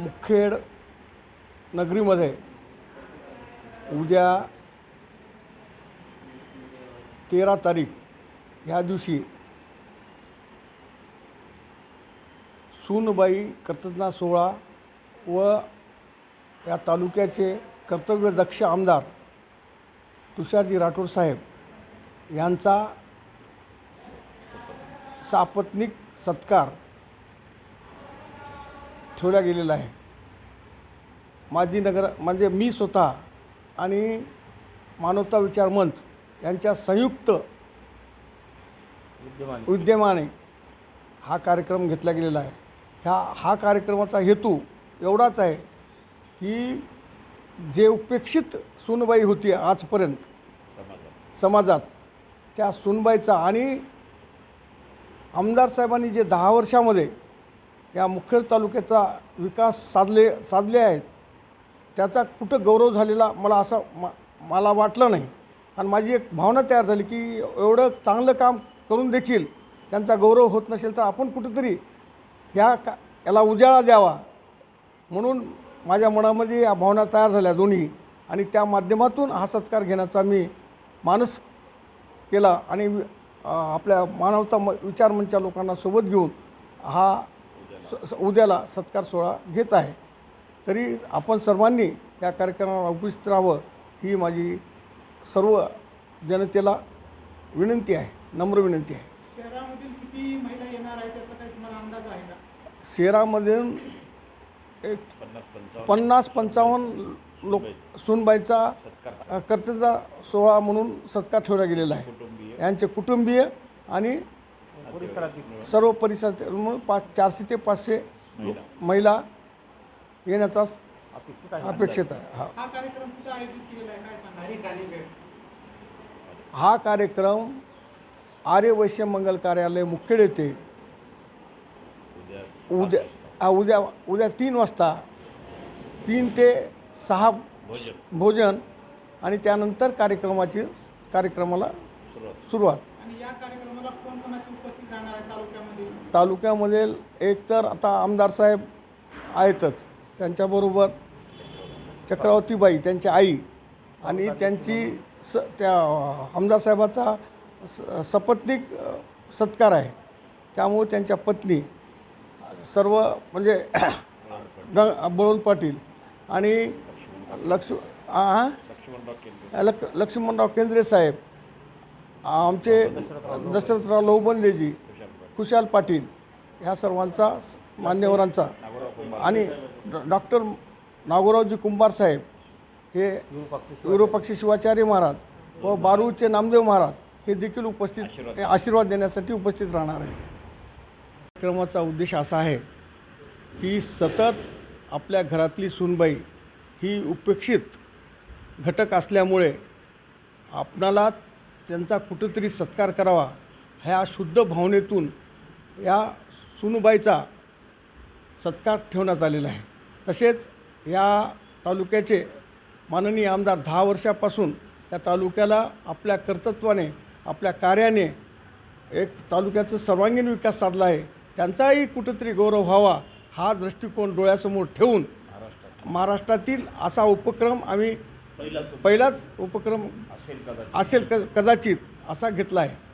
मुखेड नगरीमध्ये उद्या तेरा तारीख ह्या दिवशी सूनबाई कर्तज्ञा सोहळा व या तालुक्याचे कर्तव्यदक्ष आमदार तुषारजी राठोड साहेब यांचा सापत्निक सत्कार ठेवला गेलेला आहे. माजी नगर म्हणजे मी स्वतः आणि मानवता विचार मंच यांच्या संयुक्त विद्यमान. उद्यमाने हा कार्यक्रम घेतला गेलेला आहे. ह्या हा कार्यक्रमाचा हेतू एवढाच आहे की जे उपेक्षित सूनबाई होती आजपर्यंत समाजात समाजात त्या सूनबाईचा आणि आमदार साहेबांनी जे दहा वर्षामध्ये या मुखेड तालुक्याचा विकास साधले साधले आहेत. त्याचा कुठं गौरव झालेला मला असं मा मला वाटलं नाही. आणि माझी एक भावना तयार झाली की एवढं चांगलं काम करून देखील त्यांचा गौरव होत नसेल तर आपण कुठंतरी ह्या का याला उजाळा द्यावा. म्हणून माझ्या मनामध्ये या भावना तयार झाल्या दोन्ही. आणि त्या माध्यमातून हा सत्कार घेण्याचा मी मानस केला आणि आपल्या मानवता म विचार मंचच्या लोकांना सोबत घेऊन हा स- स- उद्याला सत्कार सोहळा घेत आहे. तरी आपण सर्वांनी या कार्यक्रमाला उपस्थित राहावं ही माझी सर्व जनतेला विनंती आहे नम्र विनंती आहे. शहरामधील किती महिला येणार आहे त्याचा काही तुम्हाला अंदाज आहे का? शहरामधून एक पन्नास पंचावन्न लोक सुनबाईचा कर्तव्य सोहळा म्हणून सत्कार ठेवला गेलेला आहे. यांचे कुटुंबीय आणि सर्व परिसरात म्हणून पाच चारशे ते पाचशे महिला. येण्याचा अपेक्षित आहे. हा. हा कार्यक्रम कुठं आयोजित केलेला आहे? काय सांगा? तारीख आणि वेळ हा कार्यक्रम आर्य वैश्य मंगल कार्यालय मुखेड येथे उद्या उद्या उद्या उद्या तीन वाजता तीन ते सहा भोजन. भोजन आणि त्यानंतर कार्यक्रमाची कार्यक्रमाला सुरुवात. तालुक्यामध्ये? तालुक्यामध्ये एक तर आता आमदार साहेब आहेतच. त्यांच्याबरोबर चक्रवर्तीबाई त्यांची आई आणि त्यांची स त्या आमदार साहेबाचा स सपत्नीक सत्कार आहे. त्यामुळे त्यांच्या पत्नी सर्व म्हणजे ग बळवंत पाटील आणि लक्ष आ लक्ष्मणराव केंद्रे. लक लक्ष्मणराव केंद्रे साहेब आमचे दशरथराव लोहबंदेजी खुशाल पाटील ह्या सर्वांचा मान्यवरांचा आणि डॉक्टर नागोरावजी कुंभार साहेब हे विरोपक्षी शिवाचार्य महाराज व बारूचे नामदेव महाराज हे देखील उपस्थित हे आशीर्वाद देण्यासाठी उपस्थित राहणार आहे कार्यक्रमाचा उद्देश असा आहे की सतत आपल्या घरातली सुनबाई ही उपेक्षित घटक असल्यामुळे आपणाला त्यांचा कुठंतरी सत्कार करावा ह्या शुद्ध भावनेतून या सुनबाईचा सत्कार ठेवण्यात आलेला आहे. तसेच या तालुक्याचे माननीय आमदार दहा वर्षापासून या तालुक्याला आपल्या कर्तृत्वाने आपल्या कार्याने एक तालुक्याचा सर्वांगीण विकास साधला आहे. त्यांचाही कुठंतरी गौरव व्हावा हा दृष्टिकोन डोळ्यासमोर ठेवून महाराष्ट्रात महाराष्ट्रातील असा उपक्रम आम्ही पहिलाच उपक्रम असेल कदाचित. असेल क कदाचित असा घेतला आहे